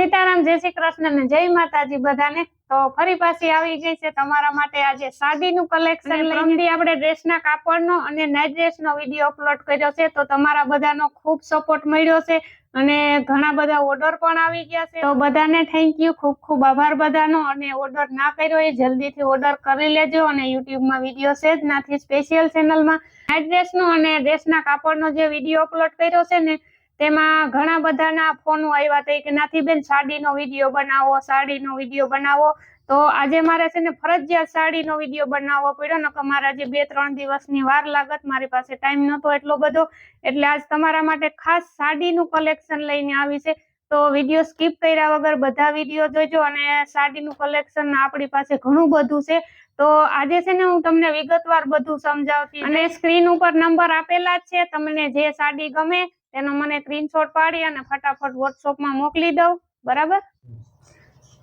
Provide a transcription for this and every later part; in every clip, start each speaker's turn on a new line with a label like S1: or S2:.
S1: સીતારામ જય શ્રી કૃષ્ણ ને જય માતાજી બધાને. તો ફરી પાછી આવી ગઈ છે તમારા માટે આજે સાડીનું કલેક્શન લઈને. આપણે ડ્રેસના કાપડનો અને નાઇટ ડ્રેસનો વીડિયો અપલોડ કર્યો છે. તો તમારા બધાનો ખૂબ સપોર્ટ મળ્યો છે અને ઘણા બધા ઓર્ડર પણ આવી ગયા છે. તો બધાને થેન્ક યુ ખૂબ ખૂબ આભાર બધાનો અને ઓર્ડર ના કર્યો એ જલ્દીથી ઓર્ડર કરી લેજો અને યુટ્યુબમાં વીડિયો છે જ નાથી સ્પેશિયલ ચેનલમાં નાઇટ ડ્રેસનો અને ડ્રેસના કાપડનો જે વીડિયો અપલોડ કર્યો છે ને તેમાં ઘણા બધાના ફોનો આવ્યા હતા. કે નાથી બેન સાડીનો વીડિયો બનાવો, સાડીનો વીડિયો બનાવો. તો આજે મારે છે ને ફરજિયાત સાડીનો વીડિયો બનાવવો પડ્યો, નકર મારા જે બે ત્રણ દિવસની વાર લાગત, મારી પાસે ટાઈમ નહોતો એટલો બધો. એટલે આજ તમારા માટે ખાસ સાડીનું કલેક્શન લઈને આવી છે. તો વીડિયો સ્કીપ કર્યા વગર બધા વીડિયો જોજો અને સાડીનું કલેક્શન આપણી પાસે ઘણું બધું છે. તો આજે છે ને હું તમને વિગતવાર બધું સમજાવતી અને સ્ક્રીન ઉપર નંબર આપેલા જ છે. તમને જે સાડી ગમે તેનો મને સ્ક્રીનશોટ પાડી અને ફટાફટ વોટ્સઅપમાં મોકલી દઉં, બરાબર?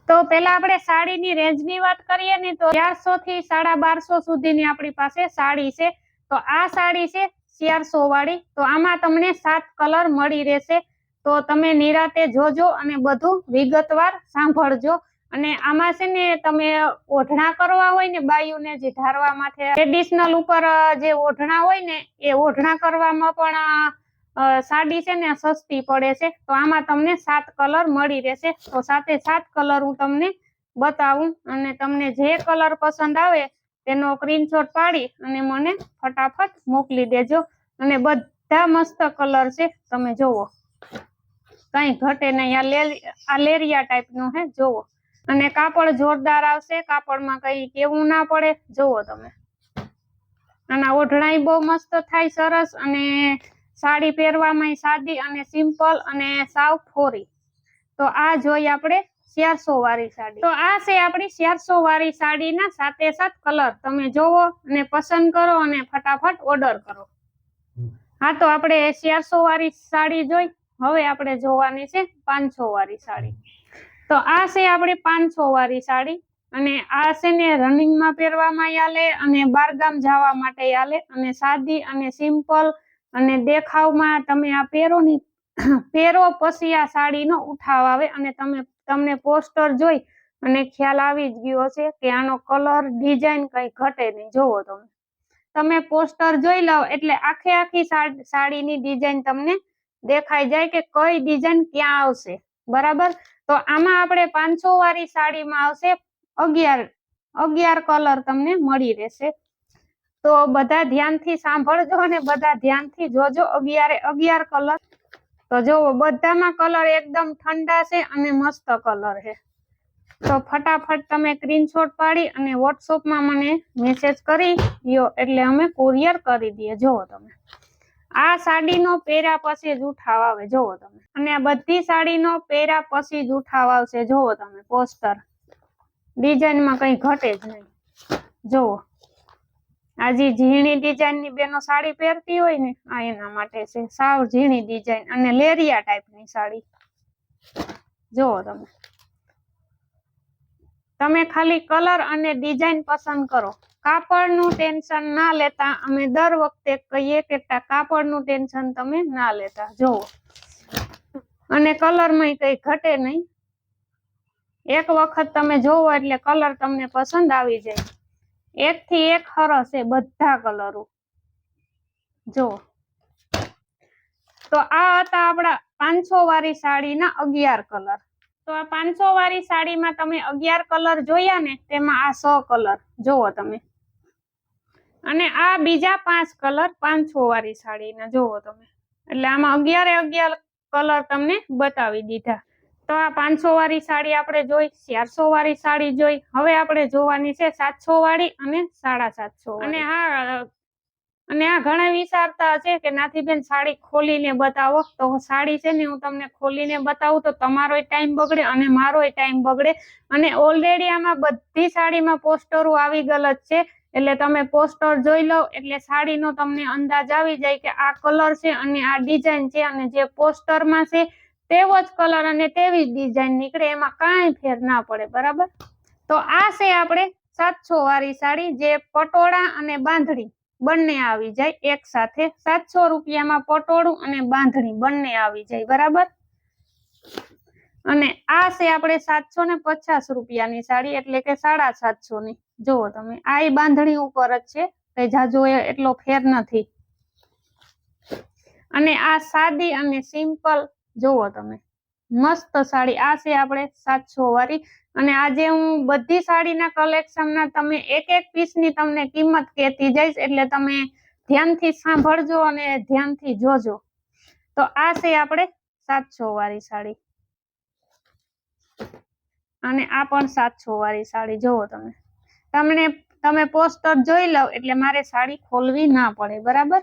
S1: તો પેલા આપણે સાડીની રેન્જની વાત કરીએ ને તો ચારસો થી સાડા બારસો સુધીની આપણી પાસે સાડી છે. તો આ સાડી છે ચારસો વાળી. તો આમાં તમને સાત કલર મળી રહેશે. તો તમે નિરાતે જોજો અને બધું વિગતવાર સાંભળજો. અને આમાં છે ને તમે ઓઢણા કરવા હોય ને બાયુને જે ધારવા માટે ટ્રેડિશનલ ઉપર જે ઓઢણા હોય ને, એ ઓઢણા કરવામાં પણ સાડી છે ને સસ્તી પડે છે, તો આમાં તમને સાત કલર મળી રહેશે. તો સાથે સાત કલર હું તમને બતાવું અને તમને જે કલર પસંદ આવે તેનો સ્ક્રીનશોટ પાડી અને મને ફટાફટ મોકલી દેજો. અને બધા મસ્ત કલર છે, તમે જોવો. કઈ ઘટે નહીં. આ લેરિયા ટાઈપનું હે, જોવો. અને કાપડ જોરદાર આવશે, કાપડમાં કઈ કેવું ના પડે, જોવો તમે. આના ઓઢણાઈ બહુ મસ્ત થાય, સરસ. અને સાડી પહેરવામાં સાદી અને સિમ્પલ અને સાવ ફોરી તો આ જોઈ આપણે ચારસો વાળી સાડી. તો આ છે આપણી ચારસો વાળી સાડીના સાતે સાત કલર. તમે જોવો અને પસંદ કરો અને ફટાફટ ઓર્ડર કરો. હા તો આપણે ચારસો વાળી સાડી જોઈ. હવે આપણે જોવાની છે પાંચસો વાળી સાડી. તો આ છે આપણી પાંચસો વાળી સાડી અને આ છે ને રનિંગમાં પહેરવામાં આલે અને બારગામ જવા માટે આલે અને સાદી અને સિમ્પલ અને દેખાવમાં તમે આ પહેરોની પહેરો પછી આ સાડીનો ઉઠાવ આવે અને તમે તમને પોસ્ટર જોઈ અને ખ્યાલ આવી જ ગયો છે કે આનો કલર ડિઝાઇન કઈ ઘટે નહીં. જોવો તમે. તમે પોસ્ટર જોઈ લો એટલે આખે આખી સાડ- સાડીની ડિઝાઇન તમને દેખાઈ જાય કે કઈ ડિઝાઇન ક્યાં આવશે. બરાબર? તો આમાં આપણે પાંચસો વાળી સાડીમાં આવશે અગિયાર અગિયાર કલર તમને મળી રહેશે. તો બધા ધ્યાનથી સાંભળજો અને બધા ધ્યાનથી જોજો. અગિયારે, અગિયાર કલર. તો જો બધામાં કલર એકદમ ઠંડા છે અને મસ્ત કલર છે. તો ફટાફટ તમે સ્ક્રીનશોટ પાડી અને વોટ્સઅપમાં મને મેસેજ કરી દો એટલે અમે કુરિયર કરી દઈએ. જોવો તમે. આ સાડીનો પહેર્યા પછી જ ઉઠાવ આવે. જોવો તમે. અને આ બધી સાડીનો પહેર્યા પછી જ ઉઠાવ આવશે. જોવો તમે. પોસ્ટર. ડિઝાઇનમાં કઈ ઘટે જ નહીં. જોવો આ જે ઝીણી ડિઝાઇનની બેનો સાડી પહેરતી હોય ને, આ એના માટે છે. સાવ ઝીણી ડિઝાઇન અને લેરિયા ટાઈપની સાડી. જુઓ તમે. તમે ખાલી કલર અને ડિઝાઇન પસંદ કરો. કાપડનું ટેન્શન ના લેતા અમે દર વખતે કહીએ કે કાપડનું ટેન્શન તમે ના લેતા. જુઓ. અને કલરમાં કઈ ઘટે નહીં. એક વખત તમે જોવો એટલે કલર તમને પસંદ આવી જાય. એક થી એક સરસ છે બધા કલરો. જો. તો આ હતા આપણા પાંચસો વાળી સાડીના અગિયાર કલર. તો આ પાંચસો વાળી સાડીમાં તમે અગિયાર કલર જોયા ને તેમાં આ સો કલર. જોવો તમે. અને આ બીજા પાંચ કલર પાંચસો વાળી સાડીના. જોવો તમે. એટલે આમાં અગિયારે અગિયાર કલર તમને બતાવી દીધા. તો આ પાંચસો વાળી સાડી આપણે જોઈ ચારસો વાળી સાડી જોઈ. હવે આપણે જોવાની છે સાતસો વાળી અને સાડા સાતસો અને હા અને આ ઘણા વિચારતા છે કે નાથી બેન સાડી ખોલીને બતાવો. તો સાડી છે ને હું તમને ખોલીને બતાવું તો તમારોય ટાઈમ બગડે અને મારોય ટાઈમ બગડે. અને ઓલરેડી આમાં બધી સાડીમાં પોસ્ટરો આવી ગયેલ જ છે. એટલે તમે પોસ્ટર જોઈ લો એટલે સાડીનો તમને અંદાજ આવી જાય કે આ કલર છે અને આ ડિઝાઇન છે અને જે પોસ્ટરમાં છે તેવો જ કલર અને તેવી જ ડિઝાઇન નીકળે, એમાં કાંઈ ફેર ના પડે, બરાબર? તો આ છે આપણે સાતસો વાળી સાડી જે પટોળા અને બાંધણી બંને આવી જાય એક સાથે. સાતસો રૂપિયામાં પટોળું અને બાંધણી બંને આવી જાય, બરાબર? અને આ છે આપણે સાતસો ને પચાસ રૂપિયાની સાડી, એટલે કે સાડા સાતસો ની જુઓ તમે, આ એ બાંધણી ઉપર જ છે કઈ જાજો એટલો ફેર નથી. અને આ સાદી અને સિમ્પલ જુઓ તમે. મસ્ત સાડી. આ છે આપણે સાતસો વાળી. અને આજે હું બધી સાડીના કલેક્શનના તમે એક એક પીસની તમને કિંમત કહેતી જઈશ એટલે તમે ધ્યાનથી સાંભળજો અને ધ્યાનથી જોજો. તો આ છે આપણે સાતસો વાળી સાડી. અને આ પણ સાતસો વાળી સાડી. જોવો તમે. તમને, તમે પોસ્ટર જોઈ લો એટલે મારે સાડી ખોલવી ના પડે. બરાબર?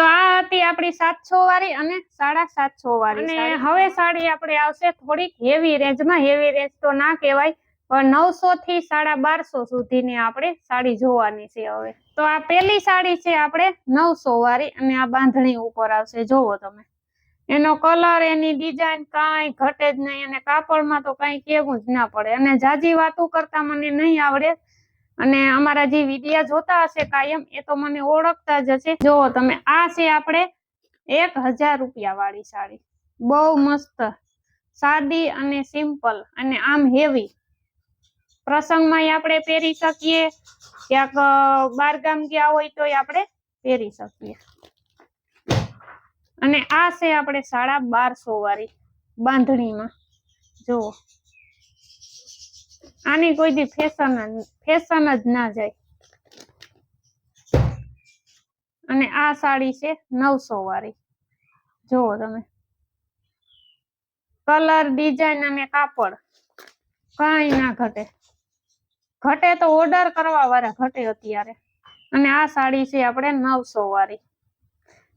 S1: તો આ હતી આપણી સાતસો વાળી અને સાડા સાતસો વાળી અને હવે સાડી આપણે આવશે થોડીક હેવી રેન્જમાં હેવી રેન્જ તો ના કહેવાય પણ નવસો થી સાડા બારસો સુધીની આપણે સાડી જોવાની છે હવે. તો આ પેલી સાડી છે આપણે નવસો વાળી અને આ બાંધણી ઉપર આવશે. જોવો તમે. એનો કલર એની ડિઝાઇન કાંઈ ઘટે જ નહીં અને કાપડમાં તો કાંઈ કેવું જ ના પડે. અને જાજી વાતો કરતા મને નહીં આવડે. અને અમારા જે વિડિયા જોતા હશે કાયમ, એ તો મને ઓળખતા જ હશે. જો તમે આ છે આપણે એક હજાર રૂપિયા વાળી સાડી. બહુ મસ્ત, સાદી અને સિમ્પલ અને આમ હેવી. પ્રસંગમાં આપણે પહેરી શકીએ, ક્યાંક બારગામ ગયા હોય તોય આપણે પહેરી શકીએ. અને આ છે આપણે સાડા બારસો વાળી બાંધણીમાં. જુઓ. આની કોઈ દી ફેશન ફેશન જ ના જાય. અને આ સાડી છે નવસો વાળી. જુઓ તમે. કલર, ડિઝાઇન અને કાપડ. કઈ ના ઘટે. ઘટે તો ઓર્ડર કરવા વાળા ઘટે અત્યારે. અને આ સાડી છે આપણે નવસો વાળી.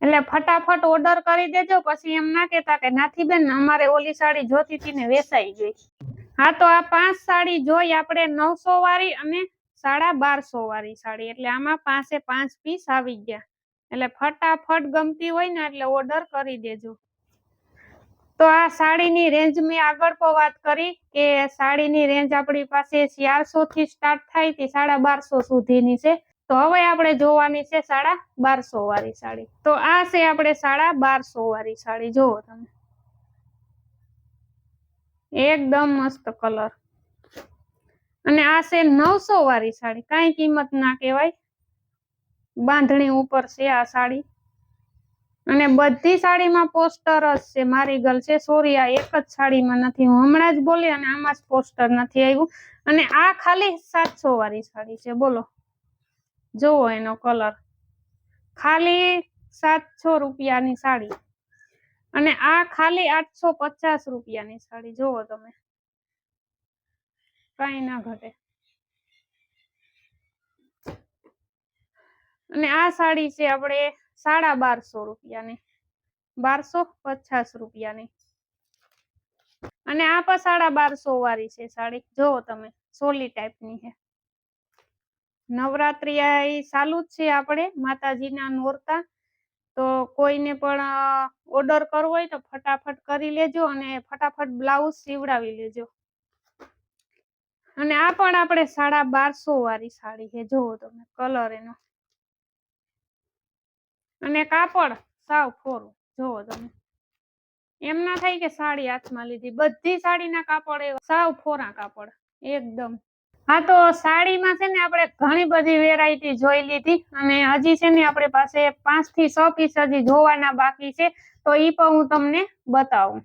S1: એટલે ફટાફટ ઓર્ડર કરી દેજો, પછી એમ ના કેતા કે નાથી બેન અમારે ઓલી સાડી જોતી હતી ને વેચાઈ ગઈ. હા, તો આ પાંચ સાડી જોઈ આપણે નવસો વાળી અને સાડા બારસો વાળી સાડી. એટલે આમાં પાસે પાંચ પીસ આવી ગયા. એટલે ફટાફટ ગમતી હોય ને એટલે ઓર્ડર કરી દેજો. તો આ સાડીની રેન્જ મેં આગળ પણ વાત કરી કે સાડીની રેન્જ આપણી પાસે ચારસો થી સ્ટાર્ટ થાય તે સાડા બારસો સુધીની છે. તો હવે આપણે જોવાની છે સાડા બારસો વાળી સાડી. તો આ છે આપણે સાડા બારસો વાળી સાડી. જોવો તમે. એકદમ મસ્ત કલર. અને આ છે નવસો વાળી સાડી. કાંઈ કિંમત ના કહેવાય. બાંધણી ઉપર છે આ સાડી. અને બધી સાડીમાં પોસ્ટર જ છે. મારી ગર્લ છે. સોરી, આ એક જ સાડીમાં નથી. હું હમણાં જ બોલી અને આમાં જ પોસ્ટર નથી આવ્યું. અને આ ખાલી સાતસો વાળી સાડી છે. બોલો. જુઓ એનો કલર. ખાલી સાતસો રૂપિયાની સાડી. અને આ ખાલી આઠસો પચાસ રૂપિયાની સાડી. જોવો તમે. કઈ ના ઘટે. અને આ સાડી છે આપણે સાડા બારસો રૂપિયાની. બારસો પચાસ રૂપિયાની. અને આ પણ સાડા બારસો વાળી છે સાડી. જોવો તમે, સોલી ટાઈપની છે. નવરાત્રી ચાલુ જ છે આપણે, માતાજીના નોરતા. તો કોઈને પણ ઓર્ડર કરવો હોય તો ફટાફટ કરી લેજો અને ફટાફટ બ્લાઉઝ સીવડાવી લેજો. અને આ પણ આપણે સાડા બારસો વાળી સાડી છે. જોવો તમે કલર એનો. અને કાપડ, સાવ ફોરું જોવો તમે. એમ ના થાય કે સાડી હાથમાં લીધી. બધી સાડીના કાપડ એવા. સાવ ફોરા કાપડ. એકદમ. હા, તો સાડીમાં છે ને આપણે ઘણી બધી વેરાયટી જોઈ લીધી અને હજી છે ને આપણી પાસે પાંચથી છ પીસ હજી જોવાના બાકી છે. તો એ પણ હું તમને બતાવું.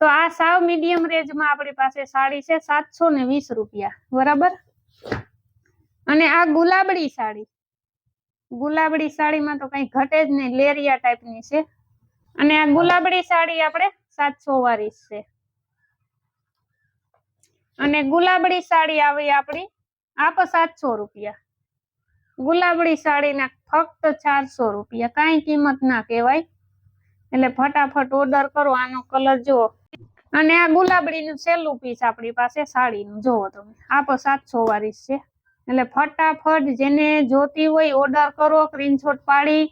S1: તો આ સાવ મીડિયમ રેન્જમાં આપણી પાસે સાડી છે, સાતસો ને વીસ રૂપિયા. બરાબર? અને આ ગુલાબડી સાડી. ગુલાબડી સાડીમાં તો કઈ ઘટે જ નહીં, લેરિયા ટાઈપની છે. અને આ ગુલાબડી સાડી આપણે સાતસો વાળી છે. અને ગુલાબડી સાડી આવી આપણી આપ સાતસો રૂપિયા. ગુલાબડી સાડીના ફક્ત ચારસો રૂપિયા, કાંઈ કિંમત ના કહેવાય. એટલે ફટાફટ ઓર્ડર કરો, આનો કલર જુઓ. અને આ ગુલાબડીનું છેલ્લું પીસ આપણી પાસે, સાડીનું. જોવો તમે આપ સાતસો વાળી છે. એટલે ફટાફટ જેને જોતી હોય ઓર્ડર કરો સ્ક્રીનશોટ પાડી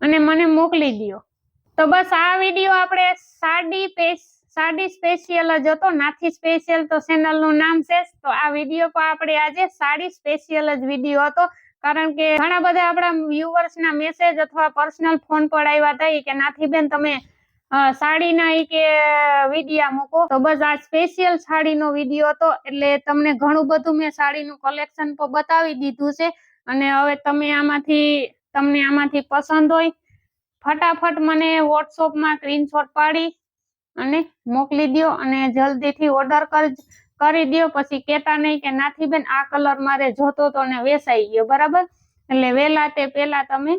S1: અને મને મોકલી દો તો બસ આ વીડિયો આપણે સાડી, પેસ સાડી સ્પેશિયલ જ હતો. નાથી સ્પેશિયલ તો ચેનલનું નામ છે. તો આ વીડિયો પણ આપણે આજે સાડી સ્પેશિયલ જ વીડિયો હતો. કારણ કે ઘણા બધા આપણા વ્યુઅર્સ ના મેસેજ અથવા પર્સનલ ફોન પર આવ્યા હતા કે નાથી બેન તમે સાડીના ઈ કે વિડીયા મૂકો. તો બસ આ સ્પેશિયલ સાડીનો વીડિયો હતો. એટલે તમને ઘણું બધું મેં સાડીનું કલેક્શન પણ બતાવી દીધું છે. અને હવે તમે આમાંથી, તમને આમાંથી પસંદ હોય, ફટાફટ મને વોટ્સઅપમાં સ્ક્રીનશોટ પાડી. અને મોકલી દ્યો અને જલ્દીથી ઓર્ડર કરી દ્યો. પછી કહેતા નહીં કે નાથી બેન આ કલર મારે જોતો તો ને વેસાઈ ગયો. બરાબર? એટલે વહેલા તે પહેલા તમે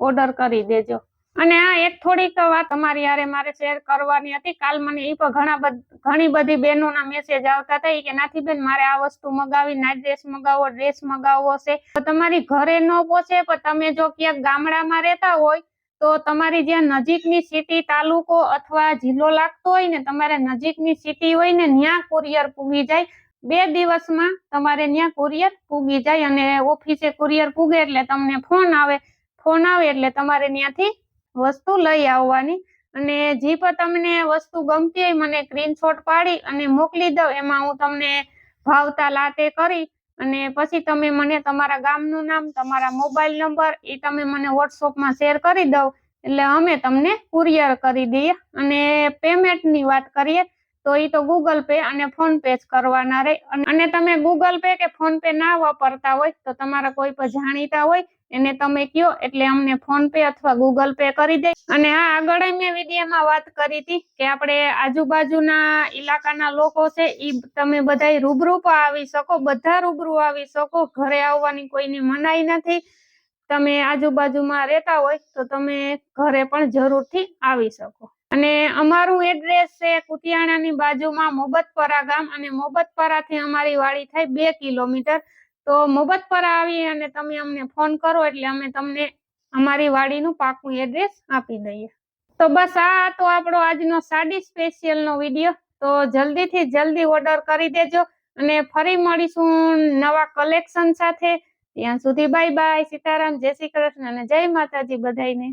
S1: ઓર્ડર કરી દેજો. અને આ એક થોડીક વાત તમારી યારે મારે શેર કરવાની હતી. કાલ મને એ પણ ઘણા ઘણી બધી બહેનોના મેસેજ આવતા હતા કે નાથી બેન મારે આ વસ્તુ મગાવી ના ડ્રેસ મગાવો ડ્રેસ મગાવવો છે. તમારી ઘરે ન પહોંચે પણ તમે જો ક્યાંક ગામડામાં રહેતા હોય તો તમારી જ્યાં નજીકની સિટી તાલુકો અથવા જિલ્લો લાગતો હોય ને, તમારે નજીકની સિટી હોય ને, ત્યાં કુરિયર પૂગી જાય. બે દિવસમાં તમારે ત્યાં કુરિયર પૂગી જાય અને ઓફિસે કુરિયર પૂગે એટલે તમને ફોન આવે. ફોન આવે એટલે તમારે ત્યાંથી વસ્તુ લઈ આવવાની. અને જે પણ તમને વસ્તુ ગમતી હોય, મને સ્ક્રીનશોટ પાડી અને મોકલી દો એમાં હું તમને ભાવતા લાતે કરી અને પછી તમે મને તમારા ગામનું નામ, તમારા મોબાઈલ નંબર એ તમે મને વોટ્સઅપમાં શેર કરી દો એટલે અમે તમને કુરિયર કરી દઈએ અને પેમેન્ટની વાત કરીએ તો એ તો ગૂગલ પે અને ફોન પે જ કરવાના રહે અને- તમે ગૂગલ પે કે ફોન પે ના વાપરતા હોય તો તમારા કોઈ પણ જાણીતા હોય એને તમે કયો એટલે અમને ફોન પે અથવા ગૂગલ પે કરી દે. અને આ આગળ મેં વિડીયોમાં વાત કરી હતી કે આપણે આજુબાજુના ઇલાકાના લોકો છે એ તમે બધા રૂબરૂ પણ આવી શકો, બધા રૂબરૂ આવી શકો, ઘરે આવવાની કોઈની મનાઈ નથી. તમે આજુબાજુમાં રહેતા હોય તો તમે ઘરે પણ જરૂરથી આવી શકો. અને અમારું એડ્રેસ છે કુતિયાણાની બાજુમાં મોબતપરા ગામ અને મોબતપરાથી અમારી વાડી થાય બે કિલોમીટર. તો મોબતપરા આવી અને તમે અમને ફોન કરો એટલે અમે તમને અમારી વાડીનું પાકું એડ્રેસ આપી દઈએ. તો બસ આ તો આપણો આજનો સાડી સ્પેશિયલનો વીડિયો તો જલ્દીથી જલ્દી ઓર્ડર કરી દેજો અને ફરી મળીશું નવા કલેક્શન સાથે. ત્યાં સુધી બાય બાય સીતારામ, જય શ્રી કૃષ્ણ અને જય માતાજી બધાયને.